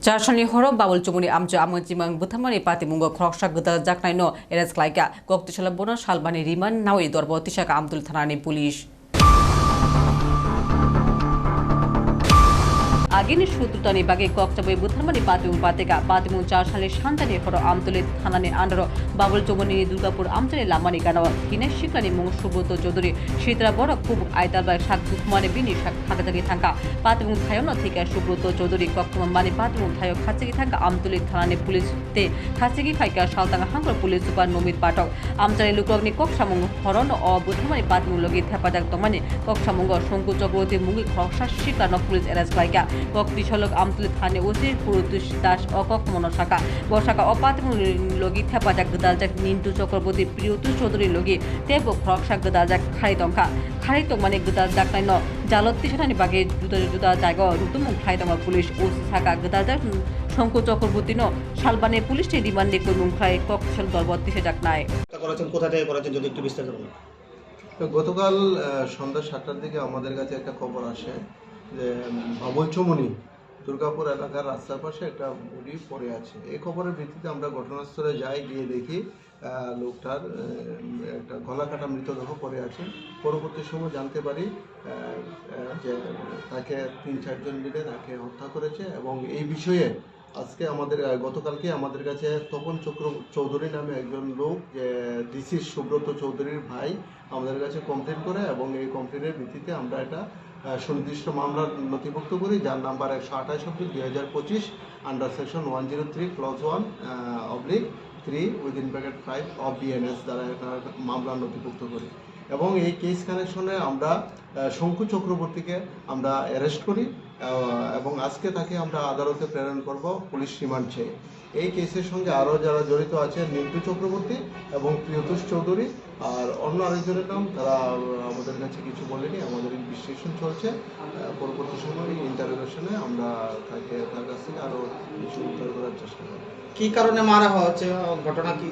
자샬리 호로 바울 주문이 암주 아무지만 부터만이 파티 뭉고 크럭샤 그다 작나이노 에레스 클라이가 꼭두샬라 보나 샬바니 리만 나오이 더버 티샤가 암둘 타나니 폴리시 চারশনি হরব বাবুল চুমুনি আমচু আমজিমাং বুথামানি পাতি মুঙ্গ খ্রকসা গদা জাকনাইনো এরাজ ক্লাইকা গক্তিশালা বোনা শালবানি রিমান নাওই দরব তিশাকা আমতুল থানানি পুলিশ আগেনি সূত্রতানি বাগে ককচাবই বুথামানি পাতিমুং পাতেকা পাতিমুং চার সালে শান্তানি হর আমতলে থানানি আন্ডার বাবুল চৌমনি, দুর্গাপুর আমতলে লামানি গানাও। কিনে শিকলানি মুং সুব্রত চৌধুরী শীতরা বড়, খুব আয়তালবাই শাক দুখমানে বিনি শাক থাকাতাকি থাকা। পাতিমুং থায়ন থেকে সুব্রত চৌধুরী কক্ষম মানে পাতিমুং থায় খাচিকি থাকা আমতলে থানানি পুলিশ তে খাচিকি খাইকা সালতাঙ্গা হাঙ্গর পুলিশ সুপার নমিত পাঠক। আমচানি লুকরগনি কক্ষামুং হরন অ বুথামানি পাতিমুং লগি থেপাজাক তমানি কক্ষামুঙ্গ শঙ্কু চক্রবর্তী মুঙ্গি খরসা শিকানো পুলিশ এরাজ ক্লাইকা কক বিশলক আমতুলি থানে ওসির পুরুতুষ দাস অকক মনসাকা। বসাকা অপাতিমুং লগি থেপাজাক গদালজাক নিন্টু চক্রবর্তী প্রিয়তুষ চৌধুরী লগি তেবো খরকসা গদালজাক খারিতংখা খারিতং মানে গদালজাক নাইন জালত্তি সেখানে বাগে জুতা জুতা জায়গা রুতুমুং খারিতংমা পুলিশ ওসি সাকা গদালজাক শঙ্কু চক্রবর্তী ন। শালবানে পুলিশ রিমান্ডে কইমুং খাই কক বিশাল দরবত্তি সেজাক নাই। করেছেন কোথা থেকে করেছেন যদি একটু বিস্তারিত বলুন। গতকাল সন্ধ্যা সাতটার দিকে আমাদের কাছে একটা খবর আসে। যে ভাবল চমনি দুর্গাপুর এলাকার রাস্তার পাশে একটা বুড়ি পড়ে আছে। এই খবরের ভিত্তিতে আমরা ঘটনাস্থলে যাই, গিয়ে দেখি লোকটার একটা গলা কাটা মৃতদেহ পড়ে আছে। পরবর্তী সময় জানতে পারি যে তাকে তিন চারজন মিলে তাকে হত্যা করেছে এবং এই বিষয়ে আজকে আমাদের গতকালকে আমাদের কাছে তপন চক্র চৌধুরী নামে একজন লোক ডিসি সুব্রত চৌধুরীর ভাই আমাদের কাছে কমপ্লেন করে এবং এই কমপ্লেনের ভিত্তিতে আমরা এটা সুনির্দিষ্ট মামলা নথিভুক্ত করি, যার নাম্বার একশো আঠাশ অব্দি দুই হাজার পঁচিশ under section one zero three clause one oblique three within packet five of BNS দ্বারা মামলা নথিভুক্ত করি। এবং এই কেস কানেকশনে আমরা শঙ্কু চক্রবর্তীকে আমরা অ্যারেস্ট করি। এবং আজকে তাকে আমরা আদালতে প্রেরণ করব পুলিশ রিমান্ড চেয়ে। এই কেসের সঙ্গে আরও যারা জড়িত আছে নিন্টু চক্রবর্তী এবং প্রিয়তোষ চৌধুরী আর অন্য আরেকজনের নাম তারা আমাদের কাছে কিছু বলেনি আমাদের ইনভেস্টিগেশন চলছে। পরবর্তী সময় ইন্টারোগেশনে আমরা তাকে তার কাছ থেকে আরও কিছু উদ্ধার করার চেষ্টা করব। কি কারণে মারা হচ্ছে ঘটনা কি?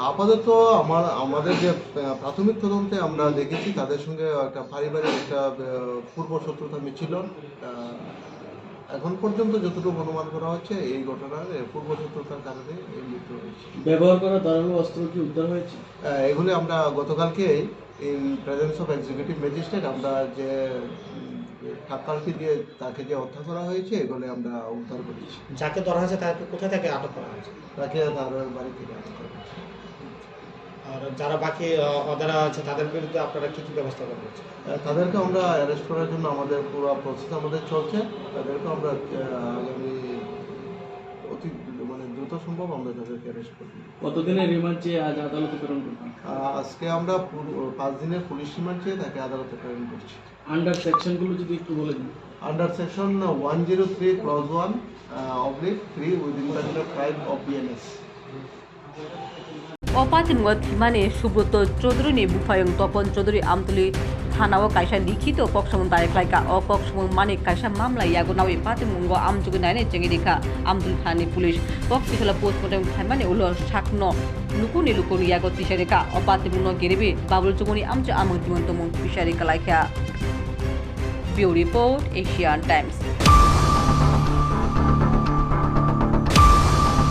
আপাতত আমার আমাদের যে প্রাথমিক তদন্তে আমরা দেখেছি তাদের সঙ্গে একটা পারিবারিক একটা পূর্ব শত্রুতা ছিল আহ, এখন পর্যন্ত যতটুকু অনুমান করা হচ্ছে এই ঘটনার পূর্ব শত্রুতার কারণে এই মৃত্যু হয়েছে। ব্যবহার করা ধারালো অস্ত্র কি উদ্ধার হয়েছে? এগুলি আমরা গতকালকে in presence of executive magistrate আমরা যে ঠাক্কালটি দিয়ে তাকে যে হত্যা করা হয়েছে এগুলি আমরা উদ্ধার করেছি। যাকে ধরা হয়েছে তাকে কোথা থেকে আটক করা হয়েছে? তাকে তার বাড়ি থেকে আটক করা হয়েছে। যারা বাকি অদারা আছে তাদের বিরুদ্ধে আপনারা কি কি ব্যবস্থা করবেন তাদেরকে আমরা অ্যারেস্ট করার জন্য আমাদের পুরো প্রসেস আমাদের চলছে। তাদেরকে আমরা আগামী অতি মানে দ্রুত সম্ভব আমরা তাদেরকে অ্যারেস্ট করব কতদিনের রিমান্ড চেয়ে আজ আদালতে প্রেরণ করবেন? আজকে আমরা পাঁচ দিনের পুলিশ রিমান্ড চেয়ে তাকে আদালতে প্রেরণ করছি। আন্ডার সেকশনগুলো যদি একটু বলে দিন। Under section one zero three clause one oblique three within the five of BNS অপাতিম মানে সুব্রত চৌধুরী বুফায়ং তপন চৌধুরী আমতলি থানাও কাইসা লিখিত কক্সমন তারেক লাইকা। অ কক্সমন মানিক কাইসা মামলা ইয়াগো নাওই পাতিমুঙ্গ আমজুগি নাইনে চেঙ্গি দেখা আমতুল থানি পুলিশ। কক্সিখলা পোস্টমর্টম থাইমানে উলো শাকন লুকুনি লুকুনি ইয়াগো তিসারিকা অপাতিমুঙ্গ গেরিবি বাবুল চুমুনি আমচু আমং তিমন্তমুং তিসারিকা লাইকা। বিউ রিপোর্ট এশিয়ান টাইমস।